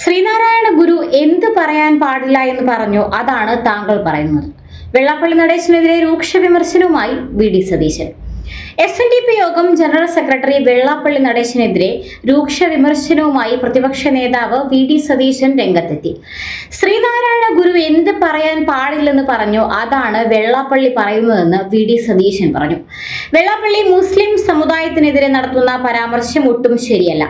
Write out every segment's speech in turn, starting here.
ശ്രീനാരായണ ഗുരു എന്ത് പറയാൻ പാടില്ല എന്ന് പറഞ്ഞു അതാണ് താങ്കൾ പറയുന്നത്. വെള്ളാപ്പള്ളി നടേശനെതിരെ രൂക്ഷ വിമർശനവുമായി V D Satheesan. S N D P യോഗം ജനറൽ സെക്രട്ടറി വെള്ളാപ്പള്ളി നടേശനെതിരെ രൂക്ഷ വിമർശനവുമായി പ്രതിപക്ഷ നേതാവ് വി ഡി സതീശൻ രംഗത്തെത്തി. ശ്രീനാരായണ ഗുരു എന്ത് പറയാൻ പാടില്ലെന്ന് പറഞ്ഞു അതാണ് വെള്ളാപ്പള്ളി പറയുന്നതെന്ന് വി ഡി സതീശൻ പറഞ്ഞു. വെള്ളാപ്പള്ളി മുസ്ലിം സമുദായത്തിനെതിരെ നടത്തുന്ന പരാമർശം ഒട്ടും ശരിയല്ല.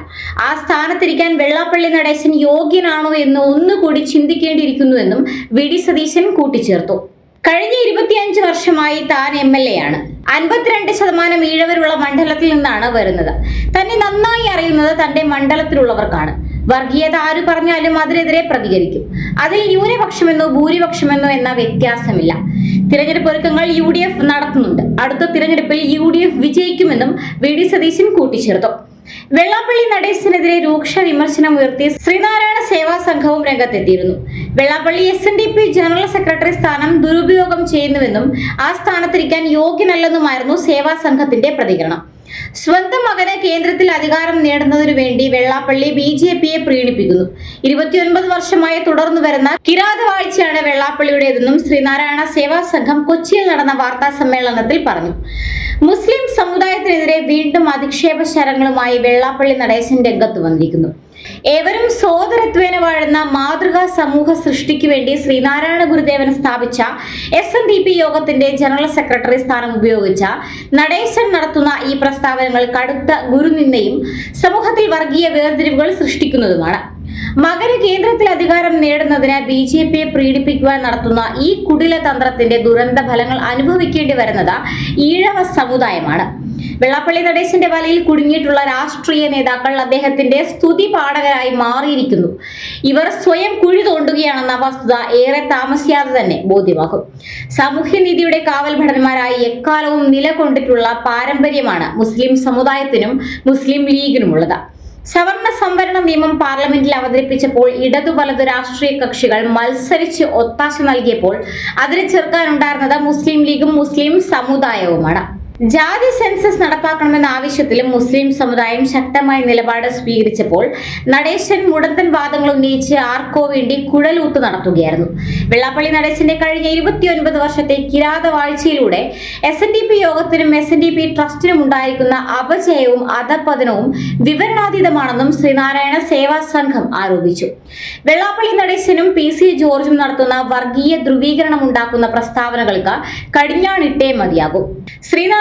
ആ സ്ഥാനത്തിരിക്കാൻ വെള്ളാപ്പള്ളി നടേശൻ യോഗ്യനാണോ എന്ന് ഒന്നുകൂടി ചിന്തിക്കേണ്ടിയിരിക്കുന്നുവെന്നും വി. ഡി. സതീശൻ കൂട്ടിച്ചേർത്തു. കഴിഞ്ഞ ഇരുപത്തിയഞ്ച് വർഷമായി താൻ എം എൽ എ ആണ്. അൻപത്തിരണ്ട് ശതമാനം ഈഴവരുള്ള മണ്ഡലത്തിൽ നിന്നാണ് വരുന്നത്. തന്നെ നന്നായി അറിയുന്നത് തന്റെ മണ്ഡലത്തിലുള്ളവർക്കാണ്. വർഗീയത ആര് പറഞ്ഞാലും അതിനെതിരെ പ്രതികരിക്കും. അതിൽ ന്യൂനപക്ഷമെന്നോ ഭൂരിപക്ഷമെന്നോ എന്ന വ്യത്യാസമില്ല. തിരഞ്ഞെടുപ്പ് ഒരുക്കങ്ങൾ യു ഡി എഫ് നടത്തുന്നുണ്ട്. അടുത്ത തിരഞ്ഞെടുപ്പിൽ യു ഡി എഫ് വിജയിക്കുമെന്നും വി ഡി സതീശൻ കൂട്ടിച്ചേർത്തു. വെള്ളാപ്പള്ളി നടേശനെതിരെ രൂക്ഷ വിമർശനം ഉയർത്തി ശ്രീനാരായണ സേവാ സംഘവും രംഗത്തെത്തിയിരുന്നു. Vellappally S N D P general secretary സ്ഥാനം ദുരുപയോഗം ചെയ്യുന്നുവെന്നും ആ സ്ഥാനത്തിരിക്കാൻ യോഗ്യനല്ലെന്നുമായിരുന്നു സേവാ സംഘത്തിന്റെ പ്രതികരണം. സ്വന്തം മകന് കേന്ദ്രത്തിൽ അധികാരം നേടുന്നതിനു വേണ്ടി വെള്ളാപ്പള്ളി ബി ജെ പിയെ പ്രീണിപ്പിക്കുന്നു. ഇരുപത്തിയൊൻപത് വർഷമായി തുടർന്നു വരുന്ന കിരാത വാഴ്ചയാണ് വെള്ളാപ്പള്ളിയുടേതെന്നും ശ്രീനാരായണ സേവാ സംഘം കൊച്ചിയിൽ നടന്ന വാർത്താ സമ്മേളനത്തിൽ പറഞ്ഞു. മുസ്ലിം സമുദായത്തിനെതിരെ വീണ്ടും അധിക്ഷേപ ശരങ്ങളുമായി വെള്ളാപ്പള്ളി നടേശൻ രംഗത്ത് വന്നിരിക്കുന്നു. ഏവരും സോദരത്വേന വാഴുന്ന മാതൃകാ സമൂഹ സൃഷ്ടിക്ക് വേണ്ടി ശ്രീനാരായണ ഗുരുദേവൻ സ്ഥാപിച്ച എസ് എൻ ഡി പി യോഗത്തിന്റെ ജനറൽ സെക്രട്ടറി സ്ഥാനം ഉപയോഗിച്ച നടേശൻ നടത്തുന്ന ഈ പ്രസ്താവനകൾ കടുത്ത ഗുരുനിന്ദയും സമൂഹത്തിൽ വർഗീയ വേർതിരിവുകൾ സൃഷ്ടിക്കുന്നതുമാണ്. മകന് കേന്ദ്രത്തിൽ അധികാരം നേടുന്നതിന് ബി ജെ പിയെ പ്രീഡിപ്പിക്കുവാൻ നടത്തുന്ന ഈ കുടില തന്ത്രത്തിന്റെ ദുരന്ത ഫലങ്ങൾ അനുഭവിക്കേണ്ടി വരുന്നത് ഈഴവ സമുദായമാണ്. വെള്ളാപ്പള്ളി നടേശന്റെ വലയിൽ കുടുങ്ങിയിട്ടുള്ള രാഷ്ട്രീയ നേതാക്കൾ അദ്ദേഹത്തിന്റെ സ്തുതി പാഠകരായി മാറിയിരിക്കുന്നു. ഇവർ സ്വയം കുഴി തോണ്ടുകയാണെന്ന വസ്തുത ഏറെ താമസിയാതെ തന്നെ ബോധ്യമാകും സാമൂഹ്യനീതിയുടെ കാവൽ ഭടന്മാരായി എക്കാലവും നിലകൊണ്ടിട്ടുള്ള പാരമ്പര്യമാണ് മുസ്ലിം സമുദായത്തിനും മുസ്ലിം ലീഗിനുമുള്ളത്. സവർണ സംവരണ നിയമം പാർലമെന്റിൽ അവതരിപ്പിച്ചപ്പോൾ ഇടതു വലതു രാഷ്ട്രീയ കക്ഷികൾ മത്സരിച്ച് ഒത്താശ നൽകിയപ്പോൾ അതിനെ ചെറുക്കാനുണ്ടായിരുന്നത് മുസ്ലിം ലീഗും മുസ്ലിം സമുദായവുമാണ്. ജാതി സെൻസസ് നടപ്പാക്കണമെന്ന ആവശ്യത്തിൽ മുസ്ലിം സമുദായം ശക്തമായ നിലപാട് സ്വീകരിച്ചപ്പോൾ നടേശൻ മുടന്തൻ വാദങ്ങൾ ഉന്നയിച്ച് ആർക്കോ വേണ്ടി കുഴലൂത്ത് നടത്തുകയായിരുന്നു. വെള്ളാപ്പള്ളി നടേശന്റെ കഴിഞ്ഞ ഇരുപത്തിയൊൻപത് വർഷത്തെ കിരാത വാഴ്ചയിലൂടെ എസ് എൻ ഡി പി യോഗത്തിനും എസ് എൻ ഡി പി ട്രസ്റ്റിനും ഉണ്ടായിരിക്കുന്ന അപജയവും അധപതനവും വിവരണാതീതമാണെന്നും ശ്രീനാരായണ സേവാ സംഘം ആരോപിച്ചു. വെള്ളാപ്പള്ളി നടേശനും പി സി ജോർജും നടത്തുന്ന വർഗീയ ധ്രുവീകരണം ഉണ്ടാക്കുന്ന പ്രസ്താവനകൾക്ക് കടിഞ്ഞാണിട്ടേ മതിയാകും.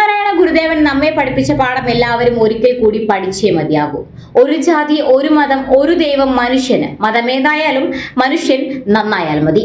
ശ്രീനാരായണ ഗുരുദേവൻ നമ്മെ പഠിപ്പിച്ച പാഠം എല്ലാവരും ഒരിക്കൽ കൂടി പഠിച്ചേ മതിയാകൂ. ഒരു ജാതി ഒരു മതം ഒരു ദൈവം മനുഷ്യന്. മതമേതായാലും മനുഷ്യൻ നന്നായാൽ മതി.